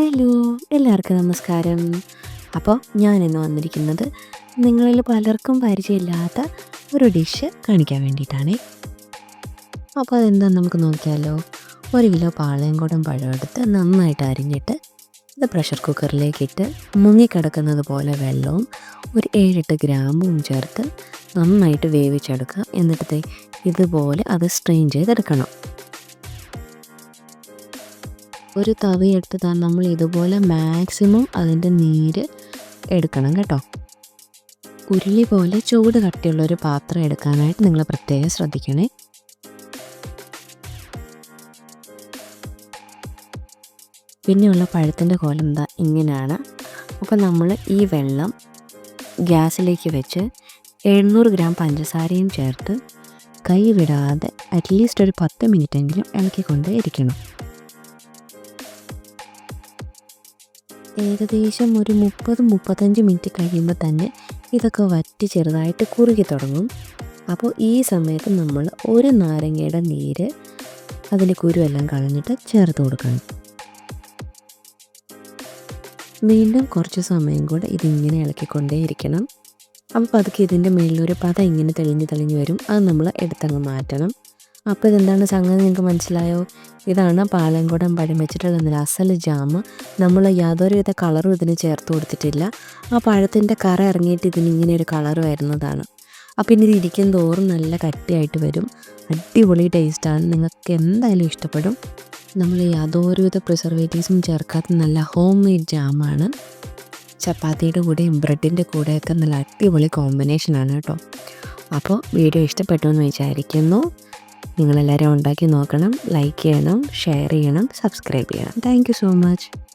Hello എല്ലാവർക്കും നമസ്കാരം. അപ്പോൾ ഞാൻ ഇന്ന് വന്നിരിക്കുന്നത് നിങ്ങളിൽ പലർക്കും പരിചയമില്ലാത്ത ഒരു ഡിഷ് കാണിക്കാൻ വേണ്ടിയിട്ടാണ്. അപ്പോൾ അതെന്താ നമുക്ക് നോക്കിയാലോ? ഒരു കിലോ പാളയംകോടൻ പഴം എടുത്ത് നന്നായിട്ട് അരിഞ്ഞിട്ട് ഇത് പ്രഷർ കുക്കറിലേക്കിട്ട് മുങ്ങിക്കിടക്കുന്നത് പോലെ വെള്ളവും ഒരു ഏഴെട്ട് ഗ്രാമ്പും ചേർത്ത് നന്നായിട്ട് വേവിച്ചെടുക്കുക എന്നിട്ട് ദേ ഇതുപോലെ അത് സ്ട്രെയിൻ ചെയ്തെടുക്കണം. ഒരു തവി താൻ നമ്മൾ ഇതുപോലെ മാക്സിമം അതിന്റെ നീര് എടുക്കണം കേട്ടോ. ഉരുളി പോലെ ചൂട് കട്ടിയുള്ള ഒരു പാത്രം എടുക്കാനായിട്ട് നിങ്ങൾ പ്രത്യേകം ശ്രദ്ധിക്കണേ. പിന്നെയുള്ള പഴത്തിന്റെ കോലം എന്താ ഇങ്ങനെയാണ്. അപ്പോൾ നമ്മൾ ഈ വെള്ളം ഗ്യാസിലേക്ക് വെച്ച് എഴുന്നൂറ് ഗ്രാം പഞ്ചസാരയും ചേർത്ത് കൈ വിടാതെ അറ്റ്ലീസ്റ്റ് ഒരു പത്ത് മിനിറ്റെങ്കിലും ഇളക്കിക്കൊണ്ടേ ഇരിക്കണം. ഏകദേശം ഒരു മുപ്പത് മുപ്പത്തഞ്ച് മിനിറ്റ് കഴിയുമ്പോൾ തന്നെ ഇതൊക്കെ വറ്റി ചെറുതായിട്ട് കുറുകി തുടങ്ങും. അപ്പോൾ ഈ സമയത്ത് നമ്മൾ ഒരു നാരങ്ങയുടെ നീര് അതിന്റെ കുരുവെല്ലാം കളഞ്ഞിട്ട് ചേർത്ത് കൊടുക്കണം. വീണ്ടും കുറച്ച് സമയം കൂടെ ഇതിങ്ങനെ ഇളക്കിക്കൊണ്ടേ ഇരിക്കണം. അപ്പോൾ പതുക്കെ ഇതിന്റെ മേളിലൊരു പത ഇങ്ങനെ തെളിഞ്ഞ് തെളിഞ്ഞ് വരും. അത് നമ്മൾ എടുത്തങ്ങ് മാറ്റണം. അപ്പോൾ ഇതെന്താണ് സംഗതി നിങ്ങൾക്ക് മനസ്സിലായോ? ഇതാണ് പാലംകുടം പഴം വെച്ചിട്ടുള്ള നല്ല അസൽ ജാമ് നമ്മൾ യാതൊരുവിധ കളറും ഇതിന് ചേർത്ത് കൊടുത്തിട്ടില്ല. ആ പഴത്തിന്റെ കറ ഇറങ്ങിയിട്ട് ഇതിന് ഇങ്ങനെ ഒരു കളർ വരുന്നതാണ്. അപ്പോൾ ഇനി ഇത് ഇരിക്കും തോറും നല്ല കട്ടിയായിട്ട് വരും. അടിപൊളി ടേസ്റ്റാണ്. നിങ്ങൾക്ക് എന്തായാലും ഇഷ്ടപ്പെടും. നമ്മൾ യാതൊരുവിധ പ്രിസർവേറ്റീവ്സും ചേർക്കാത്ത നല്ല ഹോം മെയ്ഡ് ജാമാണ്. ചപ്പാത്തിയുടെ കൂടെയും ബ്രെഡിന്റെ കൂടെയൊക്കെ നല്ല അടിപൊളി കോമ്പിനേഷനാണ് കേട്ടോ. അപ്പോൾ വീഡിയോ ഇഷ്ടപ്പെട്ടു എന്ന് വിചാരിക്കുന്നു. നിങ്ങളെല്ലാവരും ഉണ്ടാക്കി നോക്കണം ലൈക്ക് ചെയ്യണം ഷെയർ ചെയ്യണം സബ്സ്ക്രൈബ് ചെയ്യണം. Thank so much